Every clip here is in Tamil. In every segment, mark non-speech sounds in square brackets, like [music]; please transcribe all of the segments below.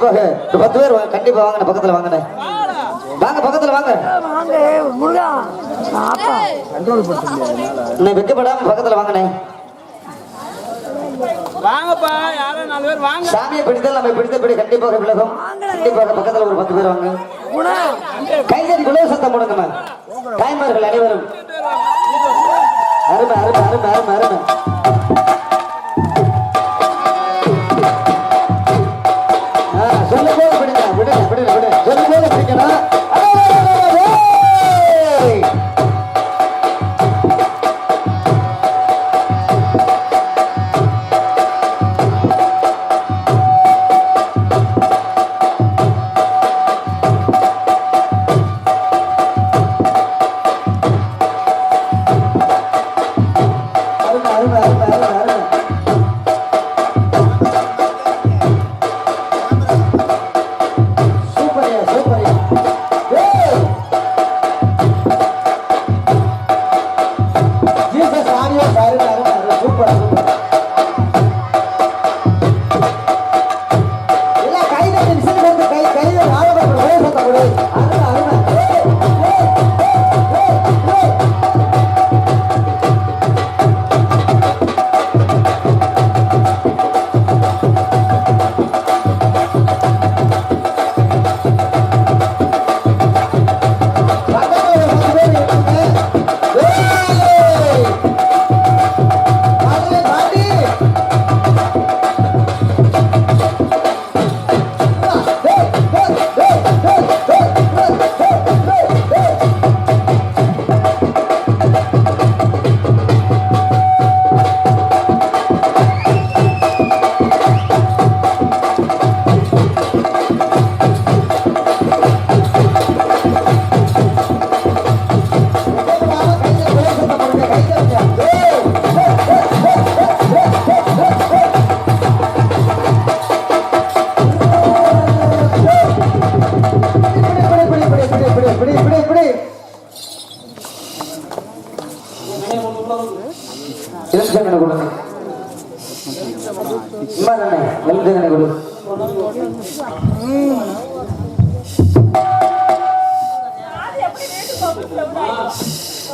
கண்டிப்பாக பத்து பேர் வாங்க கண்டிப்பா வாங்க பக்கத்துல வாங்க. வாங்க பக்கத்துல வாங்க வெக்கப்படாம பக்கத்துல வாங்கண்ணே. வாங்கப்பா யாரும் நாலு பேர் வாங்க. சாமியை பிடித்தால் நம்ம பிடித்தபடி கண்டிப்பாக விலகும் கண்டிப்பாக பக்கத்துல ஒரு பத்து பேர் வாங்க. கைதறி குலோ சத்தம் போடுங்க தாய்மார்கள் அனைவரும். அருமை அருமை அருமை அருமை அருமை. Bye.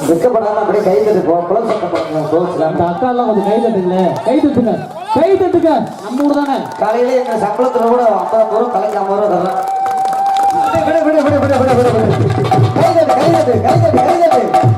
வெக்கப்படாம அப்படியே கை தட்டுப்போம் குளம் சட்டம் க்ளோஸ் அந்த அக்கா எல்லாம் கொஞ்சம் கை தட்டுங்க கை தட்டுங்க. கை தட்டுங்க. நம்ம ஊர் தானே? காலையில எங்க சம்பளத்துல கூட ஐம்பது ரூபா தலைக்கு ஐம்பது ரூபா தரலாம் விட விட விட விட விட விட கை தட்டு.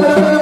Thank [laughs] you.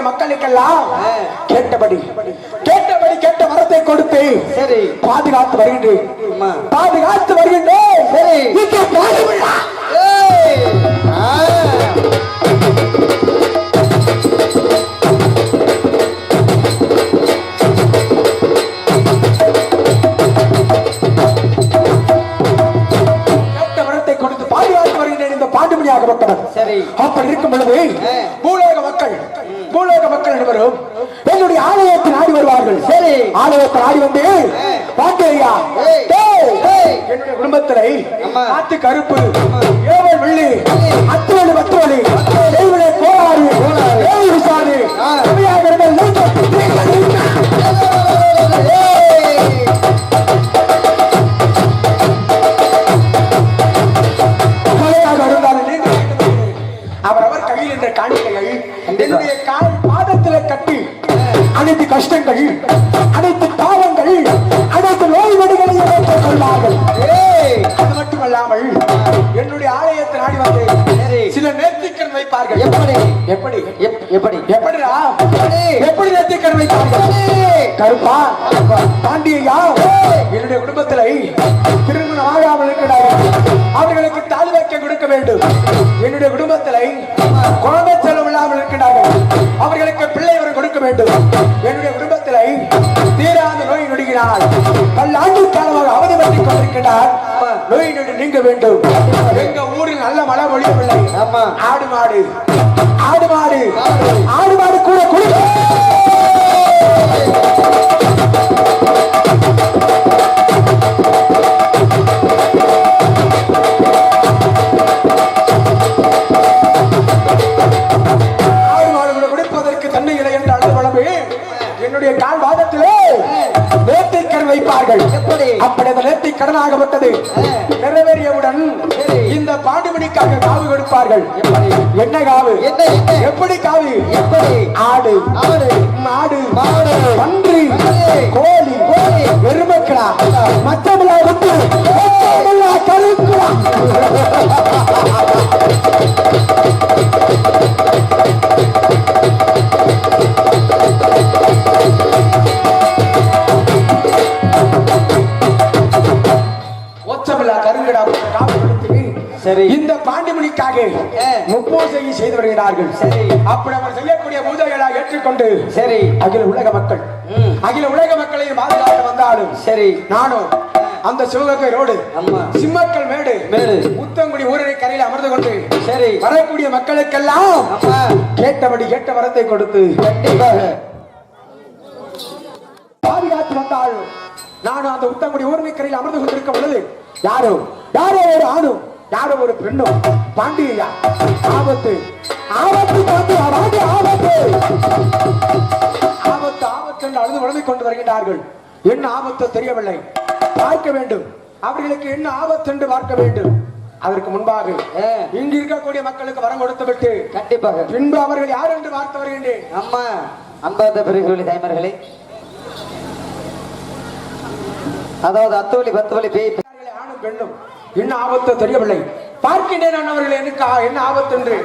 வரக்கூடிய மக்களுக்கெல்லாம் கேட்டபடி கேட்டபடி கேட்ட வரத்தை கொடுத்து பாதுகாத்து வருகின்றேன். பாதுகாத்து வருகின்றேன். ஆடி வந்து. டேய், என்னுடைய குடும்பத்திலே. காத்து கருப்பு ஏவல் வெள்ளி அத்துவலி அனைத்து கஷ்டங்கள் அனைத்து தாவங்கள் அனைத்து நோய் நொடிகளையும் ஏற்றுக் கொள்வார்கள் ஏய்! அது மட்டுமல்லாமல் என்னுடைய ஆலயத்தை நாடி வந்து. சில நேர்த்திக்கண் வைப்பார்கள். எப்படி? எப்படி? எப்- எப்படி? எப்படிடா? எப்படி? நேர்த்திக்கண் வைப்பார்கள்? கருப்பா பாண்டியா என்னுடைய குடும்பத்திலே திருமணம் ஆகாமல் இருக்கிறார்கள் அவர்களுக்கு தாலி வைக்க கொடுக்க வேண்டும். என்னுடைய குடும்பத்திலே குழந்தை அவர்களுக்கு பிள்ளை வரம் கொடுக்க வேண்டும். என்னுடைய குடும்பத்திலே தீராத நோய் நொடிகிறார் பல்லாண்டு காலமாக அவதிப்பட்டுக் கொண்டிருக்கிறார். நோய் நொடி நீங்க வேண்டும். எங்க ஊரில் நல்ல மழை பொழியவில்லை. ஆமா. ஆடு மாடு. ஆடு மாடு. ஆடு கருங்கடா கொடுத்து சரி. இந்த பாண்டிமணிக்காக ஆ. முப்போசையை செய்து வருகிறார்கள் சரி. அப்படி அவர் செய்யக்கூடிய பூஜைகளாக ஏற்றுக்கொண்டு சரி அகில உலக மக்கள். அகில உலக மக்களையும் பாதுகாக்க வந்தாலும் சரி நானும் அந்த சிவகங்கை ரோடு அம்மா. சிம்மக்கல் மேடு மேடு. முத்தங்குடி ஊரணி கரையில் அமர்ந்து கொண்டு சரி வரக்கூடிய மக்களுக்கெல்லாம் கேட்டபடி கேட்ட வரத்தை கொடுத்து பாதுகாத்து வந்தால் நானும் அந்த உத்தங்குடி ஊரணி கரையில் அமர்ந்து கொண்டிருக்கும் பொழுது யாரோ யாரோ ஒரு ஆணும் யாரோ ஒரு பெண்ணும் பாண்டியா ஆபத்து ஆபத்து பாண்டி ஆபத்து ஆபத்து. ஆபத்து ஆபத்து என்று அழுது உழம்பிக் கொண்டு வருகிறார்கள் என்ன ஆபத்து தெரியவில்லை. பார்க்க வேண்டும். அவர்களுக்கு என்ன ஆபத்து என்று பார்க்க வேண்டும். அதற்கு முன்பாக. இங்கு இருக்கக்கூடிய மக்களுக்கு வரம் கொடுத்து விட்டு கண்டிப்பாக. பின்பு அவர்கள் யார் என்று பார்த்து வருகின்றேன். அம்மா அன்பார்ந்த பெரியவர்களே தாய்மார்களே. அதாவது அத்தோலி பத்தோலி பேய் ஆணும் பெண்ணும் என்ன ஆபத்து தெரியவில்லை. பார்க்கின்றேன் நான் அவர்கள் எனக்கு என்ன ஆபத்து என்று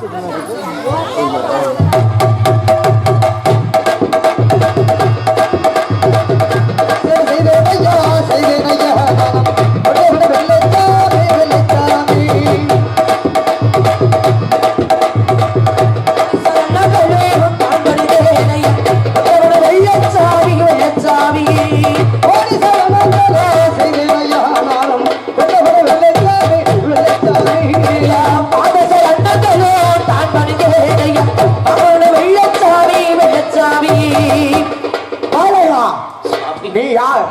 செய்தேனையா, நீ யார்?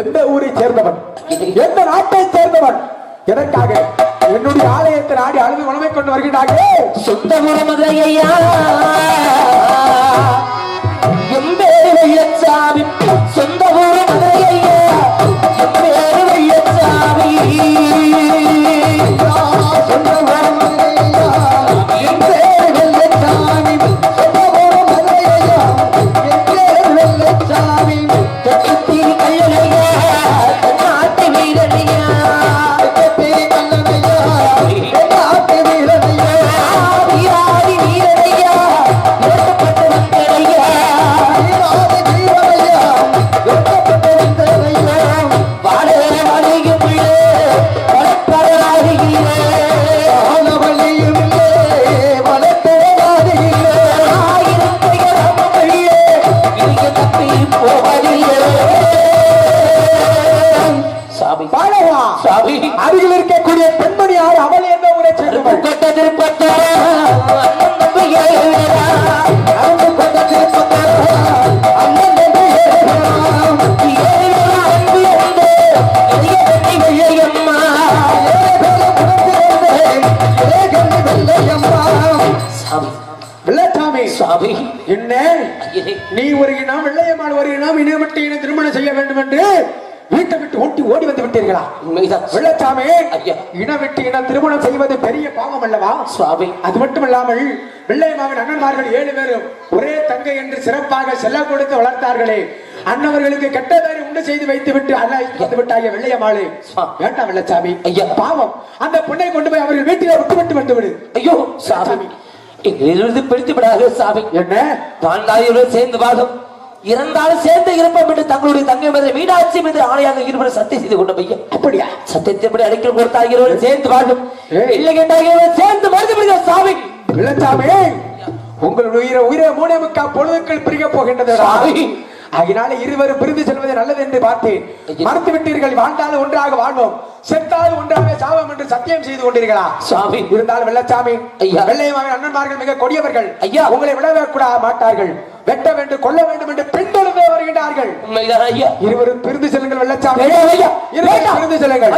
எந்த ஊரை சேர்ந்தவன்? எந்த நாட்டை சேர்ந்தவன்? எதற்காக என்னுடைய ஆலயத்தை நாடி அழுது உணவை கொண்டு வருகிறார்களே சொந்த முறமதையா எந்த சாமி சொந்த முறமதையா ஐயா. இனம் விட்டு இனம் திருமணம் செய்வது பெரிய பாவம் அல்லவா? சுவாமி. அது மட்டுமல்லாமல் வெள்ளையம்மாவின் அண்ணன்மார்கள் ஏழு பேரும் ஒரே தங்கை என்று சிறப்பாக செல்ல கொடுத்து வளர்த்தார்களே. அண்ணவர்களுக்கு கெட்ட பேரை உண்டு செய்து வைத்து விட்டு அல்லாஹ் விட்டாய வெள்ளையம்மாளே. ஆ. வேண்டாம் வெள்ளச்சாமி? ஐயா. பாவம். அந்த பொண்ணை கொண்டு போய் அவர்கள் வீட்டிலே விட்டு விட்டு வந்து விடு. ஐயோ சாமி எங்களிலிருந்து பிடித்து விடாத சாமி என்ன? வாழ்ந்தாயுடன் சேர்ந்து வாழும். இறந்தாலும் சேர்ந்து இருப்போம் என்று தங்களுடைய தங்கை மீது மீனாட்சி மீது ஆணையாக இருவர் சத்தியம் செய்து கொண்ட பையன். அப்படியா? சத்தியத்தைப்படி அடைக்கல் கொடுத்தாகிறவர்கள் சேர்ந்து வாழும். இல்லை கேட்டாகிறவர்கள் சேர்ந்து மருந்து சாமி. வெள்ளச்சாமி உங்களுடைய உயிரை உயிரை மூணே முக்கா பொழுதுக்கள் பிரிக்க போகின்றது. அதனால இருவரும் பிரிந்து செல்வது நல்லது என்று பார்த்தேன். மறுத்து விட்டீர்கள் வாழ்ந்தாலும் ஒன்றாக வாழ்வோம் செத்தாலும் ஒன்றாக சாவோம் என்று சத்தியம் செய்து கொண்டீர்களா சாமி இருந்தால் வெள்ளச்சாமி ஐயா. வெள்ளையமாவின் அண்ணன்மார்கள் மிக கொடியவர்கள் ஐயா. உங்களை விடவே கூட மாட்டார்கள் வெட்ட வேண்டும் கொல்ல வேண்டும் என்று பின்தொடர்ந்தே வருகிறார்கள் இருவரும் பிரிந்து செல்லுங்கள் வெள்ளச்சாமி. இருவரும். பிரிந்து செல்லுங்கள்.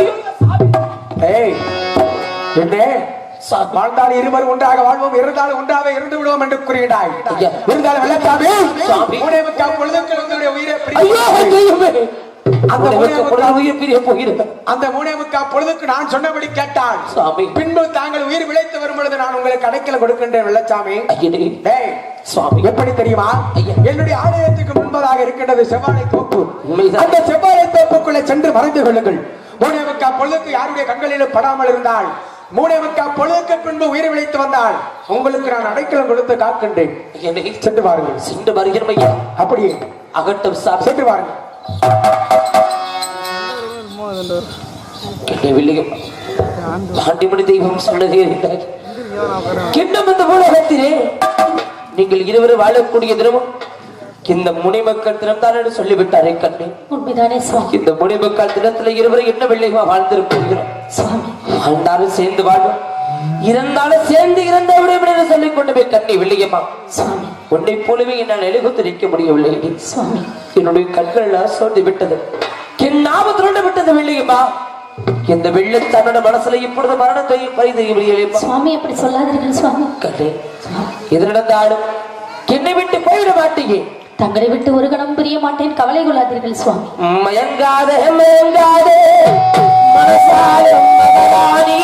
ஏய் என்ன. வாழ்ந்தால் இருவர் ஒன்றாக வாழ்வோம் இருந்தாலும் ஒன்றாக இருந்து விடுவோம் என்று கூறுகிறாய். இருந்தாலும் பொழுதுக்கு உயிரை ஐயோமே. அந்த உன்னை வைக்க மூணே பொழுது உயிர் பிரிய போகிறது அந்த மூணே முக்கால் பொழுதுக்கு நான் சொன்னபடி கேட்டால் சாமி. பின்பு தாங்கள் உயிர் விளைத்து வரும் பொழுது நான் உங்களுக்கு அடைக்கல கொடுக்கின்றேன் வெள்ளச்சாமி. எப்படி தெரியுமா. என்னுடைய ஆலயத்துக்கு முன்பதாக இருக்கின்றது செவ்வாழை தோப்பு. அந்த செவ்வாழை தோப்புக்குள்ளே சென்று மறைந்து கொள்ளுங்கள். மூணே முக்கா பொழுதுக்கு யாருடைய கண்களிலும் படாமல் இருந்தால் மூணே முக்கா பொழுதுக்கு பின்பு உயிர் விளைத்து வந்தால் உங்களுக்கு நான் அடைக்கலம் கொடுத்து காக்கின்றேன். ஐயனே சென்று வாருங்கள். சென்று வருகிறோம் ஐயா. அப்படியே. அகட்டும் சாமி. சென்று வாருங்கள். கேட்கவில்லையும் பாண்டிமணி தெய்வம் சொன்னதே கிண்ணம் இந்த உலகத்திலே நீங்கள் இருவரும் வாழக்கூடிய தினமும் இந்த முனைமக்கள் தினம் தான் என்று சொல்லிவிட்டாரே கண்ணே. உண்மைதானே இந்த முனைமக்கள் தினத்துல இருவரும் என்ன வெள்ளைமா வாழ்ந்திருப்போம் சுவாமி. வாழ்ந்தாலும் சேர்ந்து வாழும் இறந்தாலும் சேர்ந்து இறந்த விட சொல்லிக் கொண்டு போய் கண்ணி வெள்ளையம்மா சுவாமி உன்னை போலவே என்னால் எழுகுத்து நிற்க முடியவில்லை. என்னுடைய கண்கள் சோர்ந்து விட்டது. என் நாமத்திலோடு விட்டது வெள்ளையம்மா இந்த வெள்ளத்தன்னோட மனசுல இப்பொழுது மரணத்தை பரிதைய முடியலையம்மா சுவாமி அப்படி சொல்லாதீர்கள் சுவாமி கண்ணே எது நடந்தாலும் என்னை விட்டு போயிட மாட்டீங்க தங்களை விட்டு ஒரு கணம் புரிய மாட்டேன். கவலை கொள்ளாதீர்கள் சுவாமி. மயங்காதே மயங்காதே. மனசாயம் மகராணி.